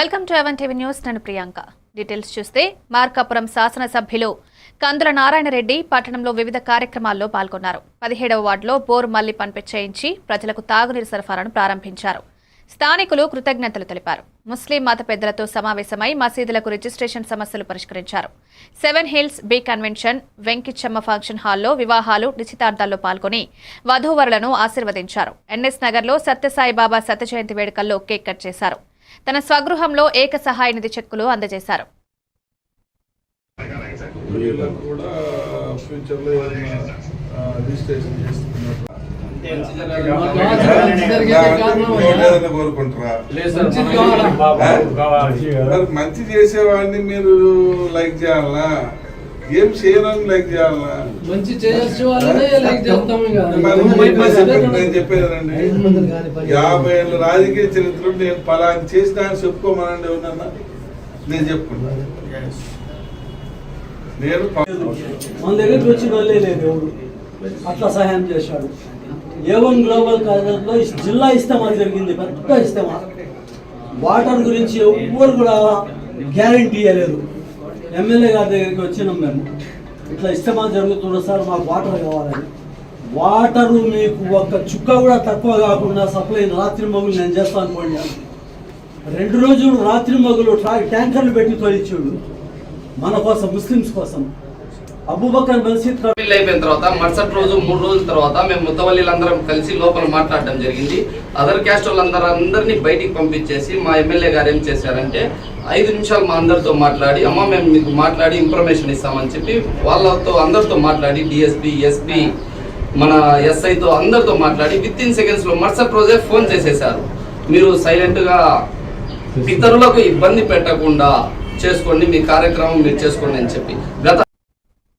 Welcome to A one TV news. నేను Priyanka. Details చూస్తే మార్కాపురం శాసనసభ్యులు కందుల నారాయణరెడ్డి పట్టణంలో వివిధ కార్యక్రమాల్లో పాల్గొన్నారు. పదిహేడవ వార్డులో బోరు మళ్ళీ చేయించి ప్రజలకు తాగునీరు సరఫరాను ప్రారంభించారు. స్థానికులు కృతజ్ఞతలు తెలిపారు. ముస్లిం మత పెద్దలతో సమావేశమై మసీదులకు రిజిస్ట్రేషన్ సమస్యలు పరిష్కరించారు. Seven hills B convention Venkichamma function హాల్లో వివాహాలు నిశ్చితార్థాల్లో పాల్గొని వధూవరులను ఆశీర్వదించారు. ఎన్ఎస్ నగర్లో సత్యసాయిబాబా బాబా జయంతి వేడుకల్లో కేక్ కట్ చేశారు. తన స్వగృహంలో ఏక సహాయ నిధి చెక్కులు అందజేశారు. మంచి చేసేవాడిని మీరు లైక్ చేయాలా ఏం చేయనని లైక్ చేయాలా మంచి చేయాల్సిన వాళ్ళనే లైక్ చేస్తాం ఇక. మరి నేను చెప్పేది- నేను చెప్పేదండి యాభై ఏళ్ళ రాజకీయ చరిత్రలో నేను పలాని చేసిన అని చెప్పుకోమనండి ఎవరన్నా నేను చెప్పుకుంటాను నేను మన దగ్గరికి వచ్చిన వాళ్ళే లేదు అట్లా సహాయం చేశాడు. ఏవన్ గ్లోబల్ కాలేజ్లో జిల్లా ఇస్తామా జరిగింది పెద్ద ఇస్తామా వాటర్ గురించి ఎవ్వరు కూడా గ్యారంటీ ఇవ్వలేదు ఎమ్మెల్యే గారి దగ్గరికి వచ్చినాం మేము. ఇట్లా ఇస్తామా జరుగుతున్న సార్ మాకు వాటర్ కావాలని. వాటరు మీకు ఒక్క చుక్క కూడా తక్కువ కాకుండా సప్లై రాత్రి మగులు నేను చేస్తాను అనుకోండి రెండు రోజులు రాత్రి మగులు ట్రా- ట్యాంకర్లు పెట్టి తోలిచ్చాడు. మన కోసం ముస్లిమ్స్ కోసం. అబూబకర్ మసీద్ పెళ్ళి అయిపోయిన తర్వాత మరుసటి రోజు మూడు రోజుల తర్వాత మేము ముత్తవల్లిలందరం కలిసి లోపల మాట్లాడడం జరిగింది. అదర్ క్యాస్ట్ వాళ్ళందరూ అందరినీ బయటికి పంపించేసి మా ఎమ్మెల్యే గారు ఏం చేశారంటే ఐదు నిమిషాలు మా అందరితో మాట్లాడి అమ్మ మేము మీకు మాట్లాడి ఇన్ఫర్మేషన్ ఇస్తామని చెప్పి వాళ్ళతో అందరితో మాట్లాడి డిఎస్పి ఎస్పీ మన ఎస్ఐతో అందరితో మాట్లాడి విత్ ఇన్ సెకండ్స్లో మరుసటి రోజే ఫోన్ చేసేసారు మీరు సైలెంట్గా ఇతరులకు ఇబ్బంది పెట్టకుండా చేసుకోండి మీ కార్యక్రమం మీరు చేసుకోండి అని చెప్పి. గత